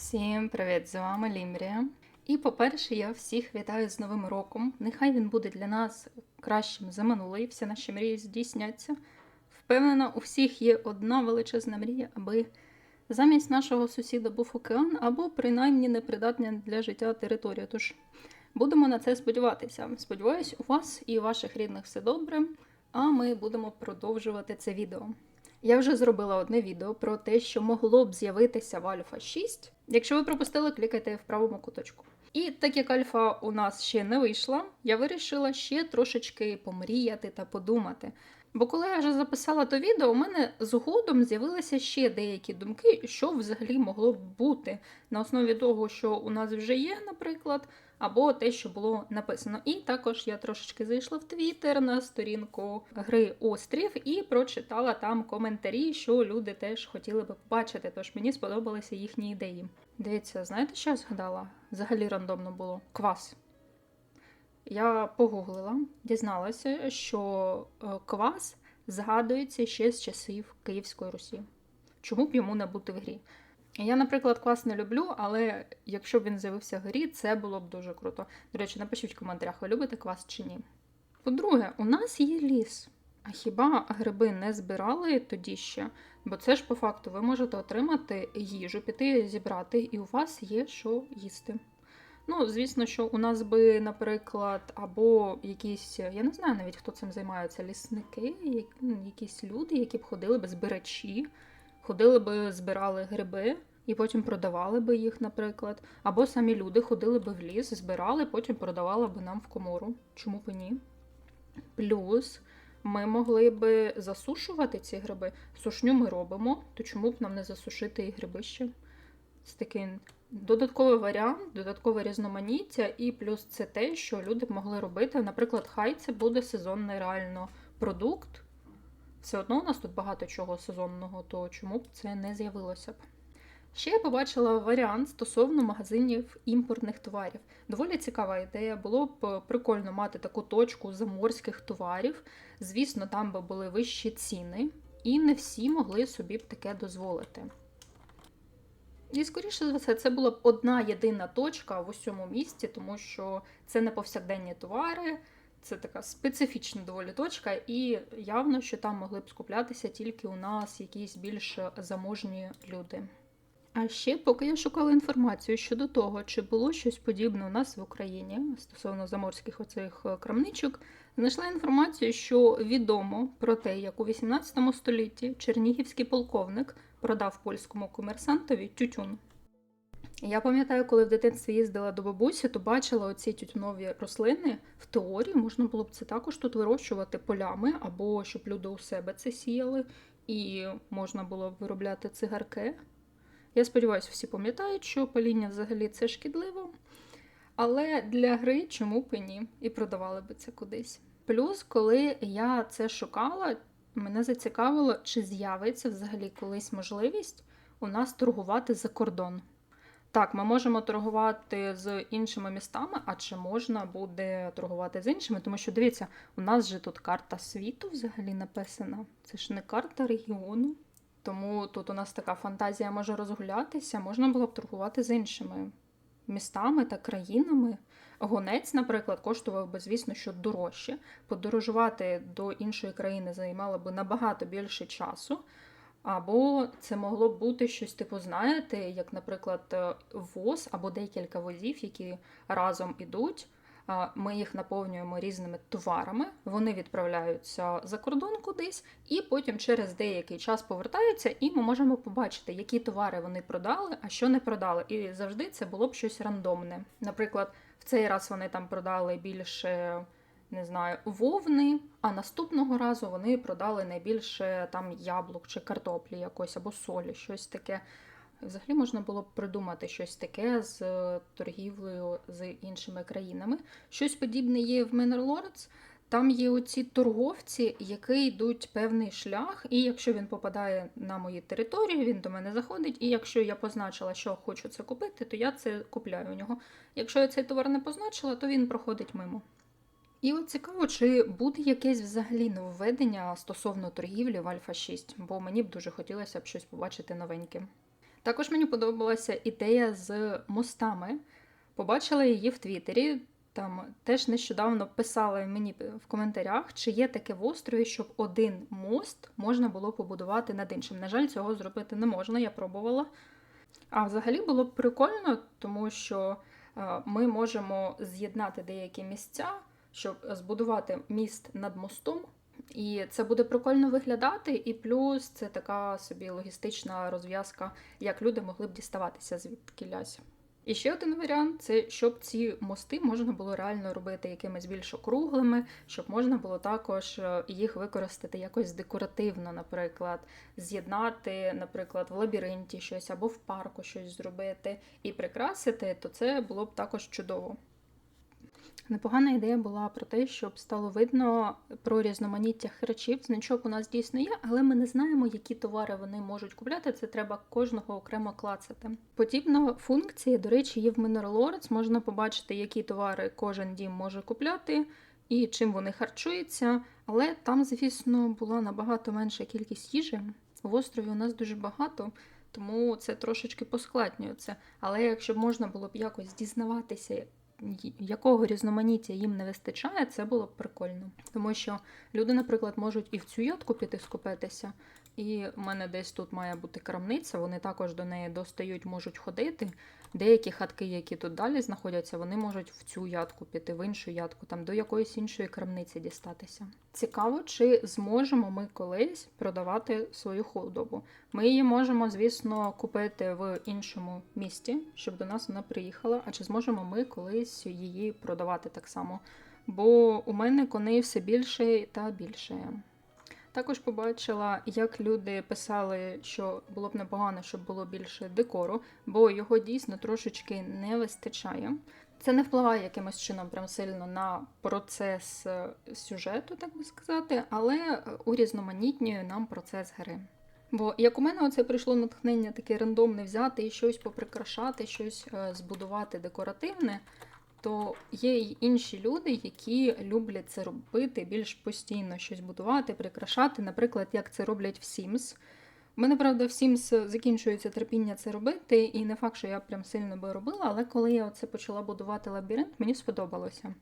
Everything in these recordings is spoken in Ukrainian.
Всім привіт! З вами Лімрія. І по-перше, я всіх вітаю з Новим роком. Нехай він буде для нас кращим за минулий, всі наші мрії здійсняться. Впевнена, у всіх є одна величезна мрія, аби замість нашого сусіда був океан, або принаймні непридатна для життя територія. Тож будемо на це сподіватися. Сподіваюсь, у вас і у ваших рідних все добре. А ми будемо продовжувати це відео. Я вже зробила одне відео про те, що могло б з'явитися в Альфа 6. Якщо ви пропустили, клікайте в правому куточку. І так як Альфа у нас ще не вийшла, я вирішила ще трошечки помріяти та подумати. Бо коли я вже записала то відео, у мене згодом з'явилися ще деякі думки, що взагалі могло б бути на основі того, що у нас вже є, наприклад, або те, що було написано. І також я трошечки зайшла в Твіттер на сторінку гри Острів і прочитала там коментарі, що люди теж хотіли би побачити. Тож мені сподобалися їхні ідеї. Дивіться, знаєте, що я згадала? Взагалі рандомно було квас. Я погуглила, дізналася, що е, квас згадується ще з часів Київської Русі. Чому б йому не бути в грі? Я, наприклад, квас не люблю, але якщо б він з'явився в грі, це було б дуже круто. До речі, напишіть в коментарях, ви любите квас чи ні. По-друге, у нас є ліс. А хіба гриби не збирали тоді ще? Бо це ж по факту ви можете отримати їжу, піти зібрати, і у вас є що їсти. Ну, звісно, що у нас би, наприклад, або якісь, я не знаю навіть, хто цим займається, лісники, ну, якісь люди, які б ходили би збирачі, ходили би, збирали гриби і потім продавали би їх, наприклад. Або самі люди ходили би в ліс, збирали, потім продавали би нам в комору. Чому б ні? Плюс ми могли би засушувати ці гриби. Сушню ми робимо, то чому б нам не засушити і гриби? Це такий додатковий варіант, додаткове різноманіття, і плюс це те, що люди б могли робити. Наприклад, хай це буде сезонний реально продукт. Все одно у нас тут багато чого сезонного, то чому б це не з'явилося б? Ще я побачила варіант стосовно магазинів імпортних товарів. Доволі цікава ідея. Було б прикольно мати таку точку заморських товарів. Звісно, там би були вищі ціни, і не всі могли собі б таке дозволити. І, скоріше за все, це була б одна єдина точка в усьому місті, тому що це не повсякденні товари, це така специфічна доволі точка, і явно, що там могли б скуплятися тільки у нас якісь більш заможні люди. А ще, поки я шукала інформацію щодо того, чи було щось подібне у нас в Україні стосовно заморських оцих е, крамничок, знайшла інформацію, що відомо про те, як у 18 столітті чернігівський полковник продав польському комерсантові тютюн. Я пам'ятаю, коли в дитинстві їздила до бабусі, то бачила оці тютюнові рослини. В теорії можна було б це також тут вирощувати полями, або щоб люди у себе це сіяли, і можна було б виробляти цигарки. Я сподіваюся, всі пам'ятають, що паління взагалі це шкідливо. Але для гри чому б і ні? І продавали би це кудись. Плюс, коли я це шукала, мене зацікавило, чи з'явиться взагалі колись можливість у нас торгувати за кордон. Так, ми можемо торгувати з іншими містами, а чи можна буде торгувати з іншими? Тому що дивіться, у нас же тут карта світу взагалі написана. Це ж не карта регіону. Тому тут у нас така фантазія може розгулятися, можна було б торгувати з іншими містами та країнами. Гонець, наприклад, коштував би, звісно, що дорожче. Подорожувати до іншої країни займало би набагато більше часу. Або це могло б бути щось, типу, знаєте, як, наприклад, е, воз або декілька возів, які разом ідуть. Ми їх наповнюємо різними товарами, вони відправляються за кордон кудись, і потім через деякий час повертаються, і ми можемо побачити, які товари вони продали, а що не продали. І завжди це було б щось рандомне. Наприклад, в цей раз вони там продали більше. Не знаю, вовни, а наступного разу вони продали найбільше там яблук чи картоплі якось або солі, щось таке. Взагалі можна було б придумати щось таке з е, торгівлею з іншими країнами. Щось подібне є в Lords. Там є оці торговці, які йдуть певний шлях, і якщо він попадає на мою територію, він до мене заходить. І якщо я позначила, що хочу це купити, то я це купляю у нього. Якщо я цей товар не позначила, то він проходить мимо. І от цікаво, чи буде якесь взагалі нововведення стосовно торгівлі в Альфа 6, бо мені б дуже хотілося б щось побачити новеньке. Також мені подобалася ідея з мостами. Побачила її в Твіттері. Там теж нещодавно писали мені в коментарях, чи є таке в острові, щоб один мост можна було побудувати над іншим. На жаль, цього зробити не можна, я пробувала. А взагалі було б прикольно, тому що е, ми можемо з'єднати деякі місця, щоб збудувати міст над мостом. І це буде прикольно виглядати, і плюс це така собі логістична розв'язка, як люди могли б діставатися звідкілясь. І ще один варіант це щоб ці мости можна було реально робити якимись більш округлими, щоб можна було також е, їх використати якось декоративно, наприклад, з'єднати, наприклад, в лабіринті щось або в парку щось зробити і прикрасити, то це було б також чудово. Непогана ідея була про те, щоб стало видно про різноманіття харчів. Значок у нас дійсно є, але ми не знаємо, які товари вони можуть купляти. Це треба кожного окремо клацати. Подібна функція, до речі, є в Mineral Lords. Можна побачити, які товари кожен дім може купляти і чим вони харчуються. Але там, звісно, була набагато менша кількість їжі. В острові у нас дуже багато. Тому це трошечки поскладнює це. Але якщо б можна було б якось дізнаватися, якого різноманіття їм не вистачає, це було б прикольно. Тому що люди, наприклад, можуть і в цю ядку піти скупитися, і в мене десь тут має бути крамниця, вони також до неї достають, можуть ходити. Деякі хатки, які тут далі знаходяться, вони можуть в цю ядку піти, в іншу ядку, там до якоїсь іншої крамниці дістатися. Цікаво, чи зможемо ми колись продавати свою худобу. Ми її можемо, звісно, купити в іншому місті, щоб до нас вона приїхала. А чи зможемо ми колись її продавати так само? Бо у мене коней все більше та більше. Також побачила, як люди писали, що було б непогано, щоб було більше декору, бо його дійсно трошечки не вистачає. Це не впливає якимось чином прям сильно на процес е, сюжету, так би сказати, але урізноманітнює нам процес гри. Бо як у мене оце прийшло натхнення таке рандомне взяти і щось поприкрашати, щось е, збудувати декоративне то є й інші люди, які люблять це робити більш постійно щось будувати, прикрашати, наприклад, як це роблять в Sims. У мене, правда, в Sims закінчується терпіння це робити, і не факт, що я прям сильно би робила, але коли я оце почала будувати лабіринт, мені сподобалося.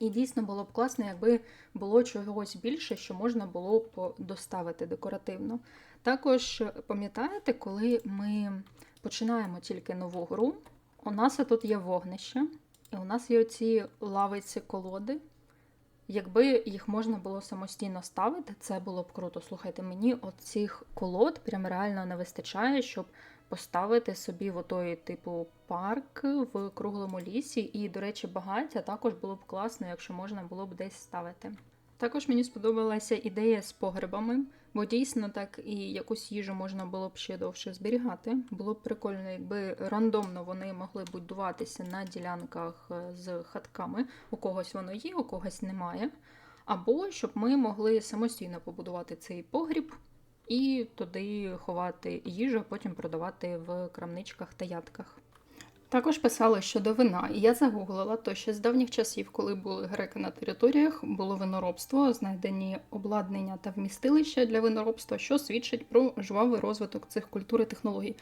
І дійсно було б класно, якби було чогось більше, що можна було б доставити декоративно. Також пам'ятаєте, коли ми починаємо тільки нову гру, у нас тут є вогнище. І у нас є оці лавиці колоди. Якби їх можна було самостійно ставити, це було б круто. Слухайте, мені оцих колод прям реально не вистачає, щоб поставити собі в отой типу парк в круглому лісі. І, до речі, багаття також було б класно, якщо можна було б десь ставити. Також мені сподобалася ідея з погребами, бо дійсно так і якусь їжу можна було б ще довше зберігати. Було б прикольно, якби рандомно вони могли будуватися на ділянках е, з хатками. У когось воно є, у когось немає. Або щоб ми могли самостійно побудувати цей погріб і туди ховати їжу, а потім продавати в крамничках та ядках. Також писали щодо вина, і я загуглила, то ще з давніх часів, коли були греки на територіях, було виноробство, знайдені обладнання та вмістилища для виноробства, що свідчить про жвавий розвиток цих культур і технологій.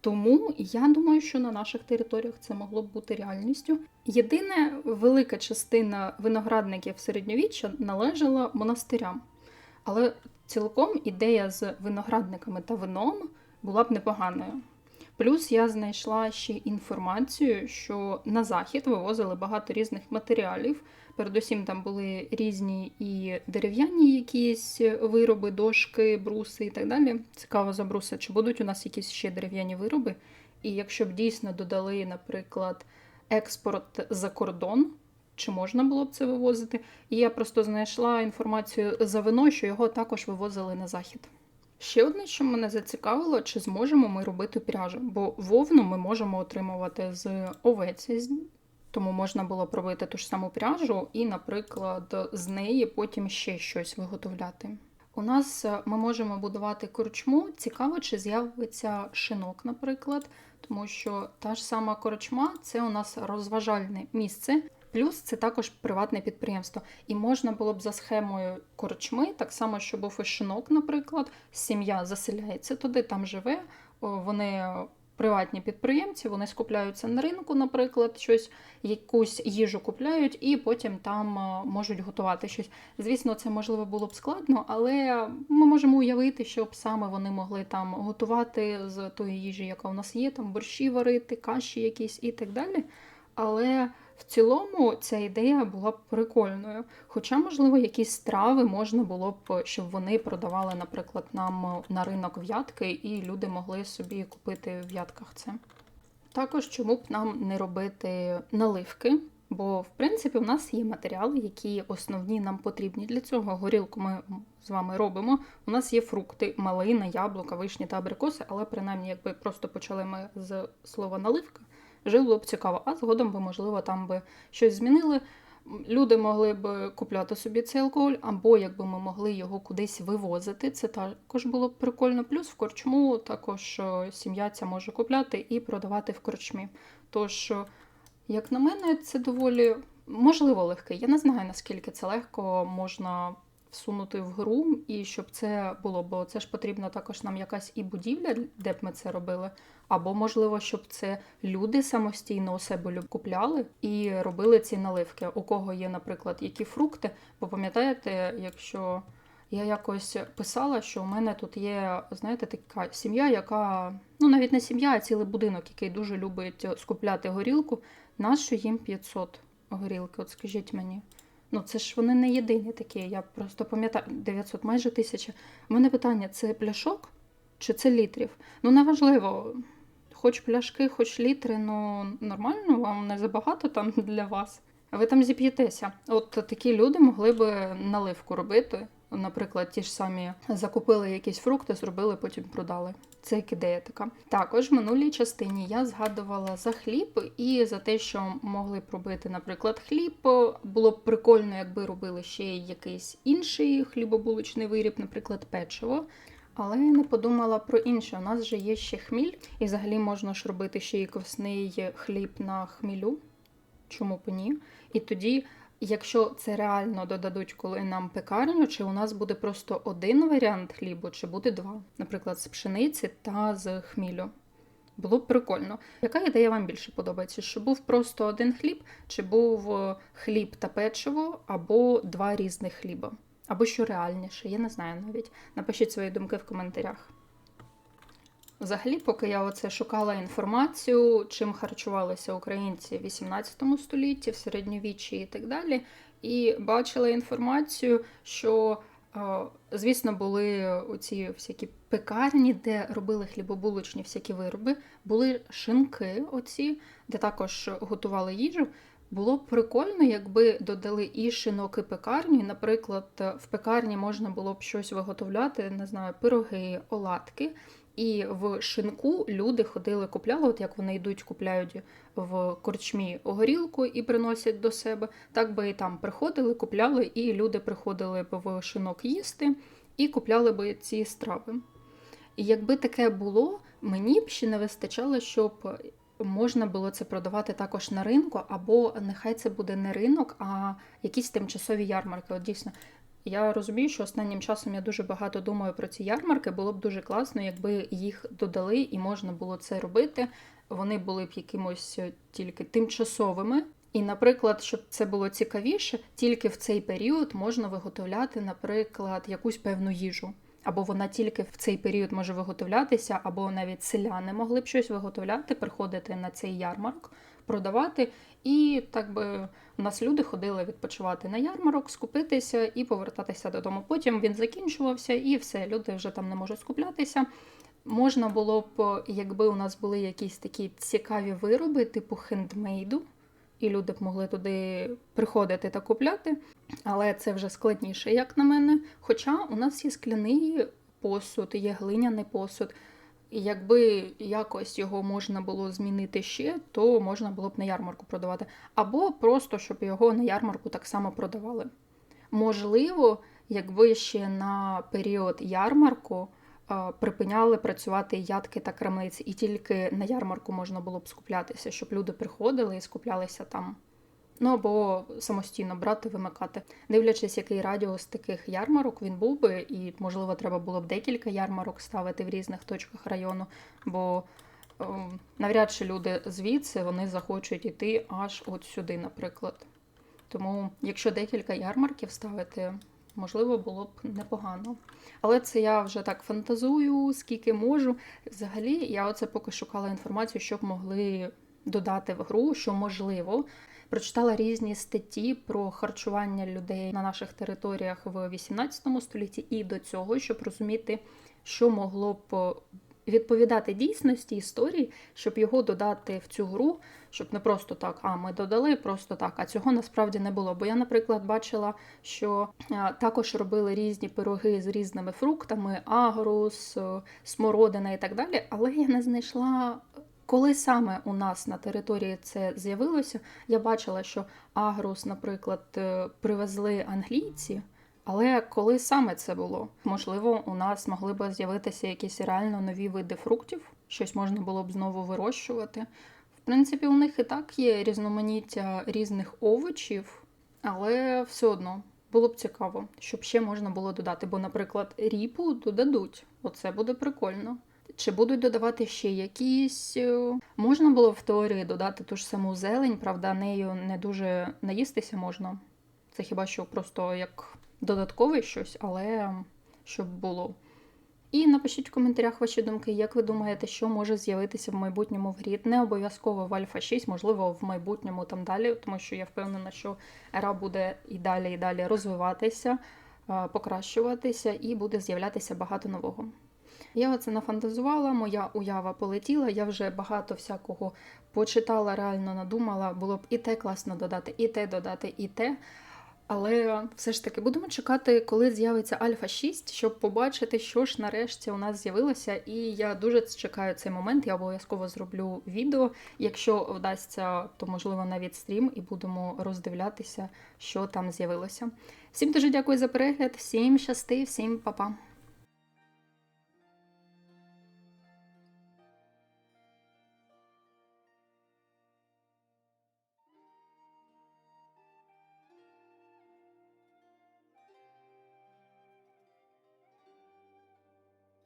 Тому я думаю, що на наших територіях це могло б бути реальністю. Єдине, велика частина виноградників середньовіччя належала монастирям, але цілком ідея з виноградниками та вином була б непоганою. Плюс я знайшла ще інформацію, що на захід вивозили багато різних матеріалів. Передусім там були різні і дерев'яні якісь вироби, дошки, бруси і так далі. Цікаво за бруси, чи будуть у нас якісь ще дерев'яні вироби. І якщо б дійсно додали, наприклад, експорт за кордон, чи можна було б це вивозити? І я просто знайшла інформацію за вино, що його також вивозили на захід. Ще одне, що мене зацікавило, чи зможемо ми робити пряжу, бо вовну ми можемо отримувати з овець, тому можна було б робити ту ж саму пряжу і, наприклад, з неї потім ще щось виготовляти. У нас е, ми можемо будувати корчму. Цікаво, чи з'явиться шинок, наприклад, тому що та ж сама корчма це у нас розважальне місце, Плюс це також приватне підприємство. І можна було б за схемою корчми, так само, що був і шинок, наприклад, сім'я заселяється туди, там живе. вони приватні підприємці, вони скупляються на ринку, наприклад, щось, якусь їжу купляють, і потім там е, можуть готувати щось. Звісно, це можливо було б складно, але ми можемо уявити, щоб саме вони могли там готувати з тої їжі, яка у нас є, там борщі варити, каші якісь і так далі. Але в цілому ця ідея була б прикольною. Хоча, можливо, якісь страви можна було б, щоб вони продавали, наприклад, нам на ринок в'ятки, і люди могли собі купити в в'ятках це. Також чому б нам не робити наливки? Бо, в принципі, в нас є матеріали, які основні нам потрібні для цього. Горілку ми з вами робимо. У нас є фрукти, малина, яблука, вишні та абрикоси, але принаймні, якби просто почали ми з слова наливка, було б цікаво. А згодом би, можливо, там би щось змінили. Люди могли б купляти собі цей алкоголь, або якби ми могли його кудись вивозити. Це також було б прикольно. Плюс в корчму також е, сім'я ця може купляти і продавати в корчмі. Тож, е, як на мене, це доволі можливо легке. Я не знаю, наскільки це легко можна всунути в гру, і щоб це було, бо це ж потрібно також нам якась і будівля, де б ми це робили. Або, можливо, щоб це люди самостійно у себе купляли і робили ці наливки. У кого є, наприклад, які фрукти. Бо пам'ятаєте, якщо я якось писала, що у мене тут є, знаєте, така сім'я, яка, ну навіть не сім'я, а цілий будинок, який дуже любить скупляти горілку. Нащо їм 500 горілки? От скажіть мені. Ну, це ж вони не єдині такі. Я просто пам'ятаю 900, майже тисяча. У мене питання: це пляшок чи це літрів? Ну, неважливо. Хоч пляшки, хоч літри, ну нормально, вам не забагато там для вас. Ви там зіп'єтеся. От такі люди могли би наливку робити. Наприклад, ті ж самі закупили якісь фрукти, зробили, потім продали. Це як ідея така. Також в минулій частині я згадувала за хліб і за те, що могли б робити, наприклад, хліб. Було б прикольно, якби робили ще якийсь інший хлібобулочний виріб, наприклад, печиво. Але я не подумала про інше. У нас же є ще хміль, і взагалі можна ж робити ще квасний хліб на хмілю. Чому б ні? І тоді, якщо це реально додадуть, коли нам пекарню, чи у нас буде просто один варіант хлібу, чи буде два, наприклад, з пшениці та з хмілю. Було б прикольно. Яка ідея вам більше подобається? Щоб був просто один хліб, чи був е, хліб та печиво, або два різних хліба? Або що реальніше, я не знаю навіть. Напишіть свої думки в коментарях. Взагалі, поки я оце шукала інформацію, чим харчувалися українці в 18 столітті, в середньовіччі і так далі, і бачила інформацію, що, е, звісно, були оці всякі пекарні, де робили хлібобулочні всякі вироби, були шинки, оці, де також готували їжу. Було б прикольно, якби додали і шинок, і пекарню. Наприклад, в пекарні можна було б щось виготовляти, не знаю, пироги, оладки. І в шинку люди ходили, купляли, от як вони йдуть, купляють в корчмі горілку і приносять до себе. Так би і там приходили, купляли, і люди приходили б в шинок їсти і купляли би ці страви. І якби таке було, мені б ще не вистачало, щоб можна було це продавати також на ринку, або нехай це буде не ринок, а якісь тимчасові ярмарки. От дійсно, я розумію, що останнім часом я дуже багато думаю про ці ярмарки. Було б дуже класно, якби їх додали і можна було це робити. Вони були б якимось тільки тимчасовими. І, наприклад, щоб це було цікавіше, тільки в цей період можна виготовляти, наприклад, якусь певну їжу. Або вона тільки в цей період може виготовлятися, або навіть селяни могли б щось виготовляти, приходити на цей ярмарк, продавати. І так би у нас люди ходили відпочивати на ярмарок, скупитися і повертатися додому. Потім він закінчувався, і все, люди вже там не можуть скуплятися. Можна було б, якби у нас були якісь такі цікаві вироби, типу хендмейду, і люди б могли туди приходити та купляти, але це вже складніше, як на мене. Хоча у нас є скляний посуд, є глиняний посуд. І якби якось його можна було змінити ще, то можна було б на ярмарку продавати. Або просто щоб його на ярмарку так само продавали. Можливо, якби ще на період ярмарку е, припиняли працювати ядки та крамниці, і тільки на ярмарку можна було б скуплятися, щоб люди приходили і скуплялися там. Ну або самостійно брати, вимикати. Дивлячись, який радіус таких ярмарок він був би, і можливо треба було б декілька ярмарок ставити в різних точках району, бо е, навряд чи люди звідси вони захочуть іти аж от сюди, наприклад. Тому, якщо декілька ярмарків ставити, можливо, було б непогано. Але це я вже так фантазую, скільки можу. Взагалі, я оце поки шукала інформацію, щоб могли додати в гру, що можливо. Прочитала різні статті про харчування людей на наших територіях в 18 столітті і до цього, щоб розуміти, що могло б відповідати дійсності історії, щоб його додати в цю гру, щоб не просто так, а ми додали просто так, а цього насправді не було. Бо я, наприклад, бачила, що е, також робили різні пироги з різними фруктами, агрус, е, смородина і так далі, але я не знайшла. Коли саме у нас на території це з'явилося, я бачила, що агрус, наприклад, е, привезли англійці, але коли саме це було? Можливо, у нас могли б з'явитися якісь реально нові види фруктів, щось можна було б знову вирощувати. В принципі, у них і так є різноманіття різних овочів, але все одно було б цікаво, щоб ще можна було додати. Бо, наприклад, ріпу додадуть. Оце буде прикольно. Чи будуть додавати ще якісь. е, Можна було в теорії додати ту ж саму зелень, правда, нею не дуже наїстися можна. Це хіба що просто як додаткове щось, але щоб було. І напишіть в коментарях ваші думки, як ви думаєте, що може з'явитися в майбутньому в грі. Не обов'язково в Альфа 6, можливо, в майбутньому там далі, тому що я впевнена, що гра буде і далі, і далі розвиватися, е, покращуватися, і буде з'являтися багато нового. Я оце нафантазувала, моя уява полетіла. Я вже багато всякого почитала, реально надумала. Було б і те класно додати, і те додати, і те. Але все ж таки будемо чекати, коли з'явиться Альфа 6, щоб побачити, що ж нарешті у нас з'явилося. І я дуже чекаю цей момент. Я обов'язково зроблю відео. Якщо вдасться, то можливо навіть стрім, і будемо роздивлятися, що там з'явилося. Всім дуже дякую за перегляд, всім щасти, всім па-па.